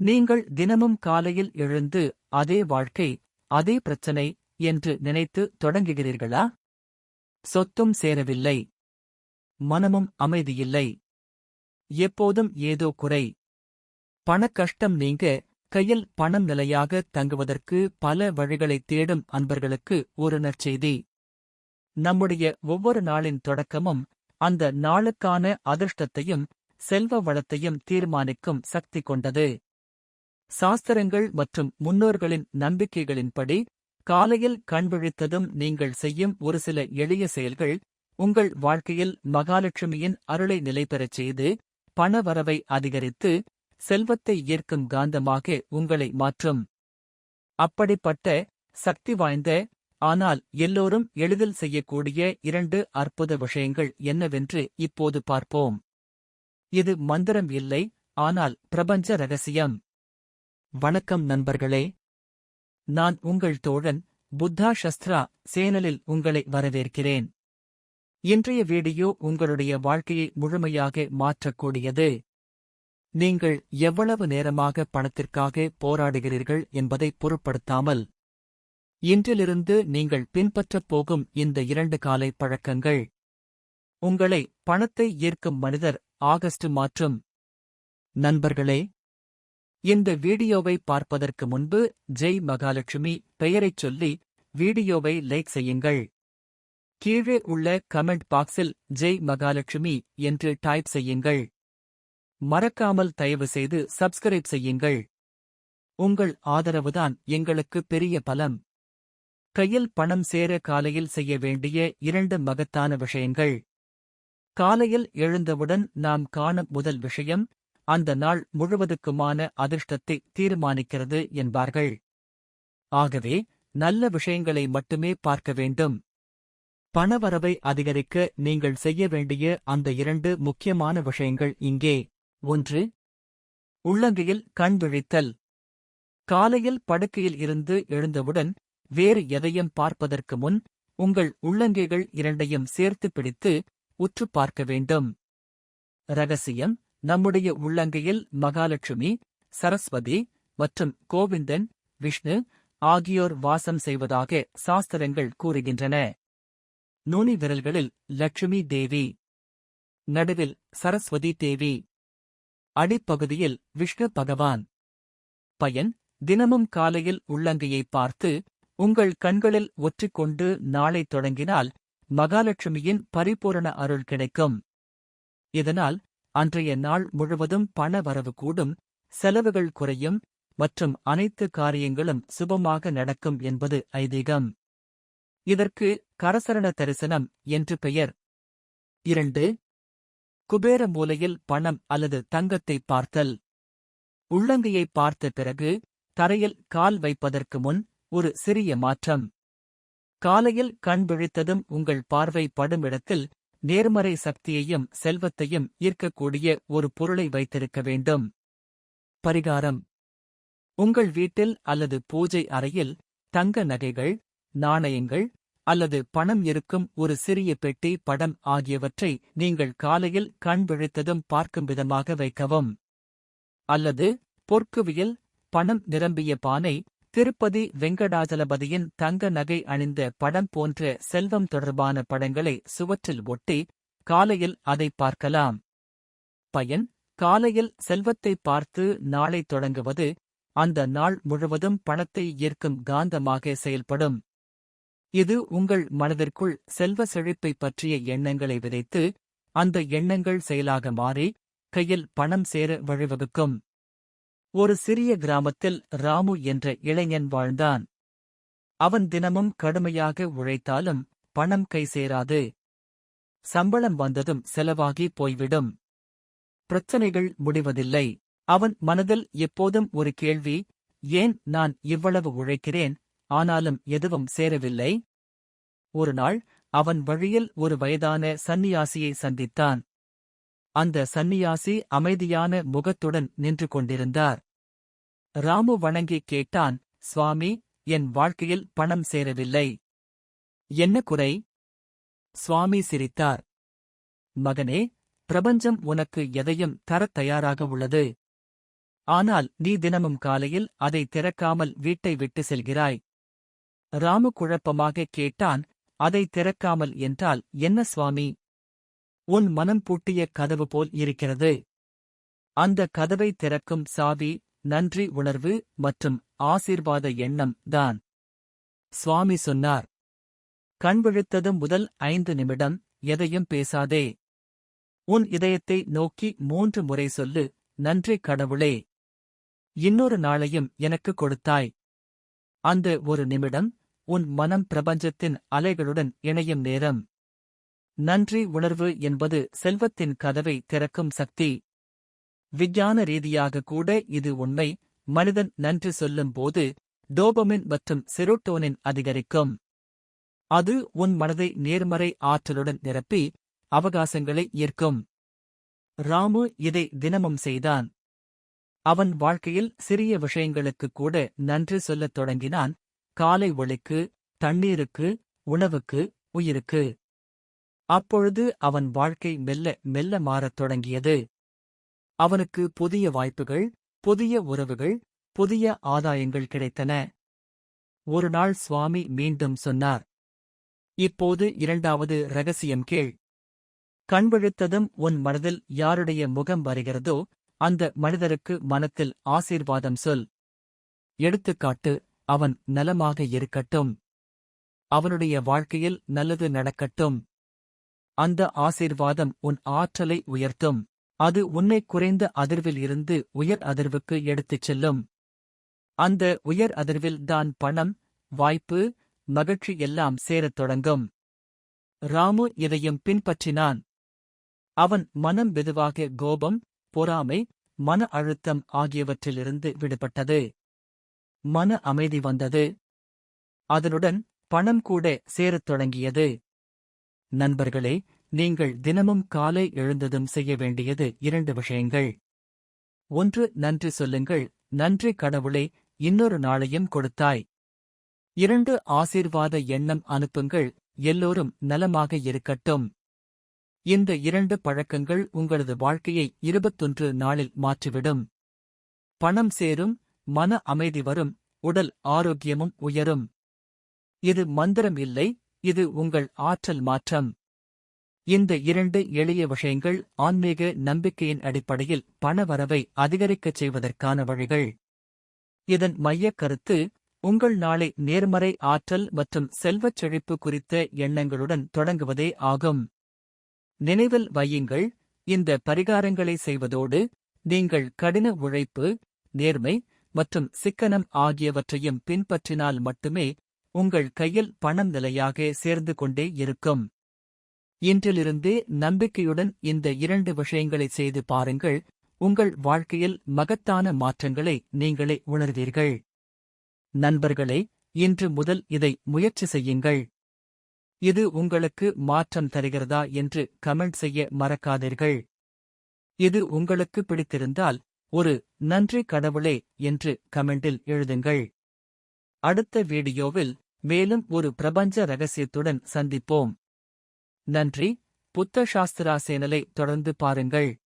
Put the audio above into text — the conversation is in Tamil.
நீங்கள் தினமும் காலையில் எழுந்து அதே வாழ்க்கை அதே பிரச்சனை என்று நினைத்து தொடங்குகிறீர்களா? சொத்தும் சேரவில்லை. மனமும் அமைதியில்லை. எப்போதும் ஏதோ குறை. பணக்கஷ்டம் நீங்க கையில் பணம் நிலையாக தங்குவதற்கு பல வழிகளைத் தேடும் அன்பர்களுக்கு ஒரு நற்செய்தி. நம்முடைய ஒவ்வொரு நாளின் தொடக்கமும் அந்த நாளுக்கான அதிர்ஷ்டத்தையும் செல்வ வளத்தையும் தீர்மானிக்கும் சக்தி கொண்டது. சாஸ்திரங்கள் மற்றும் முன்னோர்களின் நம்பிக்கைகளின்படி காலையில் கண்விழித்ததும் நீங்கள் செய்யும் ஒரு சில எளிய செயல்கள் உங்கள் வாழ்க்கையில் மகாலட்சுமியின் அருளை நிலைபெறச் செய்து பணவரவை அதிகரித்து செல்வத்தை ஈர்க்கும் காந்தமாக உங்களை மாற்றும். அப்படிப்பட்ட சக்தி வாய்ந்த ஆனால் எல்லோரும் எளிதில் செய்யக்கூடிய இரண்டு அற்புத விஷயங்கள் என்னவென்று இப்போது பார்ப்போம். இது மந்திரம் இல்லை ஆனால் பிரபஞ்ச ரகசியம். வணக்கம் நண்பர்களே. நான் உங்கள் தோழன் புத்தா சஸ்திரா சேனலில் உங்களை வரவேற்கிறேன். இன்றைய வீடியோ உங்களுடைய வாழ்க்கையை முழுமையாக மாற்றக்கூடியது. நீங்கள் எவ்வளவு நேரமாக பணத்திற்காக போராடுகிறீர்கள் என்பதை பொருட்படுத்தாமல் இன்றிலிருந்து நீங்கள் பின்பற்றப் போகும் இந்த இரண்டு காலை பழக்கங்கள். உங்களை பணத்தை ஈர்க்கும் மனிதர் ஆகஸ்ட் மாற்றும். நண்பர்களே இந்த வீடியோவை பார்ப்பதற்கு முன்பு ஜெய் மகாலட்சுமி பெயரைச் சொல்லி வீடியோவை லைக் செய்யுங்கள். கீழே உள்ள கமெண்ட் பாக்ஸில் ஜெய் மகாலட்சுமி என்று டைப் செய்யுங்கள். மறக்காமல் தயவு செய்து சப்ஸ்கிரைப் செய்யுங்கள். உங்கள் ஆதரவுதான் எங்களுக்கு பெரிய பலம். கையில் பணம் சேர காலையில் செய்ய வேண்டிய இரண்டு மகத்தான விஷயங்கள். காலையில் எழுந்தவுடன் நாம் காணும் முதல் விஷயம் அந்த நாள் முழுவதுக்குமான அதிர்ஷ்டத்தை தீர்மானிக்கிறது என்பார்கள். ஆகவே நல்ல விஷயங்களை மட்டுமே பார்க்க வேண்டும். பணவரவை அதிகரிக்க நீங்கள் செய்ய வேண்டிய அந்த இரண்டு முக்கியமான விஷயங்கள் இங்கே. ஒன்று உள்ளங்கையில் கண் விழித்தல். காலையில் படுக்கையில் இருந்து எழுந்தவுடன் வேறு எதையும் பார்ப்பதற்கு முன் உங்கள் உள்ளங்கைகள் இரண்டையும் சேர்த்து பிடித்து உற்று பார்க்க வேண்டும். ரகசியம் நம்முடைய உள்ளங்கையில் மகாலட்சுமி சரஸ்வதி மற்றும் கோவிந்தன் விஷ்ணு ஆகியோர் வாசம் செய்வதாக சாஸ்திரங்கள் கூறுகின்றன. நுனி விரல்களில் லட்சுமி தேவி. நடுவில் சரஸ்வதி தேவி. அடிப்பகுதியில் விஷ்ணு பகவான். பயன் தினமும் காலையில் உள்ளங்கையை பார்த்து உங்கள் கண்களில் ஒற்றிக்கொண்டு நாளை தொடங்கினால் மகாலட்சுமியின் பரிபூரண அருள் கிடைக்கும். இதனால் அன்றைய நாள் முழுவதும் பண வரவு கூடும் செலவுகள் குறையும் மற்றும் அனைத்து காரியங்களும் சுபமாக நடக்கும் என்பது ஐதீகம். இதற்கு கரசரண தரிசனம் என்று பெயர். இரண்டு. குபேர மூலையில் பணம் அல்லது தங்கத்தை பார்த்தல். உள்ளங்கையை பார்த்த பிறகு தரையில் கால் வைப்பதற்கு முன் ஒரு சிறிய மாற்றம். காலையில் கண் விழித்ததும் உங்கள் பார்வை படும் இடத்தில் நேர்மறை சக்தியையும் செல்வத்தையும் ஈர்க்கக்கூடிய ஒரு பொருளை வைத்திருக்க வேண்டும். பரிகாரம். உங்கள் வீட்டில் அல்லது பூஜை அறையில் தங்க நகைகள் நாணயங்கள் அல்லது பணம் இருக்கும் ஒரு சிறிய பெட்டி படம் ஆகியவற்றை நீங்கள் காலையில் கண் விழித்ததும் பார்க்கும் விதமாக வைக்கவும். அல்லது பொற்குவியல் பணம் நிரம்பிய பானை திருப்பதி வெங்கடாஜலபதியின் தங்க நகை அணிந்த படம் போன்ற செல்வம் தொடர்பான படங்களை சுவற்றில் ஒட்டி காலையில் அதை பார்க்கலாம். பயன் காலையில் செல்வத்தை பார்த்து நாளை தொடங்குவது அந்த நாள் முழுவதும் பணத்தை ஈர்க்கும் காந்தமாக செயல்படும். இது உங்கள் மனதிற்குள் செல்வ செழிப்பை பற்றிய எண்ணங்களை விதைத்து அந்த எண்ணங்கள் செயலாக மாறி கையில் பணம் சேர வழிவகுக்கும். ஒரு சிறிய கிராமத்தில் ராமு என்ற இளைஞன் வாழ்ந்தான். அவன் தினமும் கடுமையாக உழைத்தாலும் பணம் கை சேராது. சம்பளம் வந்ததும் செலவாகி போய்விடும். பிரச்சனைகள் முடிவதில்லை. அவன் மனதில் எப்போதும் ஒரு கேள்வி ஏன் நான் இவ்வளவு உழைக்கிறேன்? ஆனாலும் எதுவும் சேரவில்லை? ஒருநாள் அவன் வழியில் ஒரு வயதான சந்நியாசியை சந்தித்தான். அந்த சந்நியாசி அமைதியான முகத்துடன் நின்று கொண்டிருந்தார். ராமு வணங்கி கேட்டான் சுவாமி என் வாழ்க்கையில் பணம் சேரவில்லை. என்ன குறை? சுவாமி சிரித்தார். மகனே பிரபஞ்சம் உனக்கு எதையும் தரத் தயாராக உள்ளது. ஆனால் நீ தினமும் காலையில் அதை திறக்காமல் வீட்டை விட்டு செல்கிறாய். ராமு குழப்பமாக கேட்டான் அதை திறக்காமல் என்றால் என்ன சுவாமி? உன் மனம் பூட்டிய கதவு போல் இருக்கிறது. அந்த கதவை திறக்கும் சாவி நன்றி உணர்வு மற்றும் ஆசீர்வாத எண்ணம் தான். சுவாமி சொன்னார். கண்விழித்ததும் முதல் ஐந்து நிமிடம் எதையும் பேசாதே. உன் இதயத்தை நோக்கி மூன்று முறை சொல்லு நன்றி கடவுளே. இன்னொரு நாளையும் எனக்கு கொடுத்தாய். அந்த ஒரு நிமிடம் உன் மனம் பிரபஞ்சத்தின் அலைகளுடன் இணையும் நேரம். நன்றி உணர்வு என்பது செல்வத்தின் கதவை திறக்கும் சக்தி. விஞ்ஞான ரீதியாக கூட இது உண்மை. மனிதன் நன்றி சொல்லும் போது டோபமின் மற்றும் செரோட்டோனின் அதிகரிக்கும். அது உன் மனதை நேர்மறை ஆற்றலுடன் நிரப்பி அவகாசங்களை ஈர்க்கும். ராமு இதை தினமும் செய்தான். அவன் வாழ்க்கையில் சிறிய விஷயங்களுக்கு கூட நன்றி சொல்லத் தொடங்கினான். காலை ஒளிக்கு தண்ணீருக்கு உணவுக்கு உயிருக்கு. அப்பொழுது அவன் வாழ்க்கை மெல்ல மெல்ல மாறத் தொடங்கியது. அவனுக்கு புதிய வாய்ப்புகள் புதிய உறவுகள் புதிய ஆதாயங்கள் கிடைத்தன. ஒரு நாள் சுவாமி மீண்டும் சொன்னார் இப்போது இரண்டாவது ரகசியம் கேள். கண்விழித்ததும் உன் மனதில் யாருடைய முகம் வருகிறதோ அந்த மனிதருக்கு மனத்தில் ஆசீர்வாதம் சொல். எடுத்துக்காட்டு அவன் நலமாக இருக்கட்டும். அவனுடைய வாழ்க்கையில் நல்லது நடக்கட்டும். அந்த ஆசீர்வாதம் உன் ஆற்றலை உயர்த்தும். அது உன்னை குறைந்த அதிர்வில் இருந்து உயர் அதிர்வுக்கு எடுத்துச் செல்லும். அந்த உயர் அதிர்வில் தான் பணம் வாய்ப்பு மகிழ்ச்சி எல்லாம் சேரத் தொடங்கும். ராமு இதையும் பின்பற்றினான். அவன் மனம் மெதுவாக கோபம் பொறாமை மன அழுத்தம் ஆகியவற்றிலிருந்து விடுபட்டது. மன அமைதி வந்தது. அதனுடன் பணம் கூட சேரத் தொடங்கியது. நண்பர்களே நீங்கள் தினமும் காலை எழுந்ததும் செய்ய வேண்டியது இரண்டு விஷயங்கள். ஒன்று நன்றி சொல்லுங்கள். நன்றி கடவுளே இன்னொரு நாளையும் கொடுத்தாய். இரண்டு ஆசீர்வாத எண்ணம் அனுப்புங்கள். எல்லோரும் நலமாக இருக்கட்டும். இந்த இரண்டு பழக்கங்கள் உங்களது வாழ்க்கையை இருபத்தொன்று நாளில் மாற்றிவிடும். பணம் சேரும் மன அமைதி வரும் உடல் ஆரோக்கியமும் உயரும். இது மந்திரம் இல்லை இது உங்கள் ஆற்றல் மாற்றம். இந்த இரண்டு எளிய விஷயங்கள் ஆன்மீக நம்பிக்கையின் அடிப்படையில் பணவரவை அதிகரிக்கச் செய்வதற்கான வழிகள். இதன் மையக் கருத்து உங்கள் நாளை நேர்மறை ஆற்றல் மற்றும் செல்வச் செழிப்பு குறித்த எண்ணங்களுடன் தொடங்குவதே ஆகும். நினைவில் வையுங்கள் இந்த பரிகாரங்களை செய்வதோடு நீங்கள் கடின உழைப்பு நேர்மை மற்றும் சிக்கனம் ஆகியவற்றையும் பின்பற்றினால் மட்டுமே உங்கள் கையில் பணம் நிலையாக சேர்ந்து கொண்டே இருக்கும். இன்றிலிருந்தே நம்பிக்கையுடன் இந்த இரண்டு விஷயங்களை செய்து பாருங்கள். உங்கள் வாழ்க்கையில் மகத்தான மாற்றங்களை நீங்களே உணர்வீர்கள். நண்பர்களே இன்று முதல் இதை முயற்சி செய்யுங்கள். இது உங்களுக்கு மாற்றம் தருகிறதா என்று கமெண்ட் செய்ய மறக்காதீர்கள். இது உங்களுக்கு பிடித்திருந்தால் ஒரு நன்றி கடவுளே என்று கமெண்டில் எழுதுங்கள். அடுத்த வீடியோவில் மேலும் ஒரு பிரபஞ்ச ரகசியத்துடன் சந்திப்போம். நன்றி. புத்த சாஸ்திரா சேனலை தொடர்ந்து பாருங்கள்.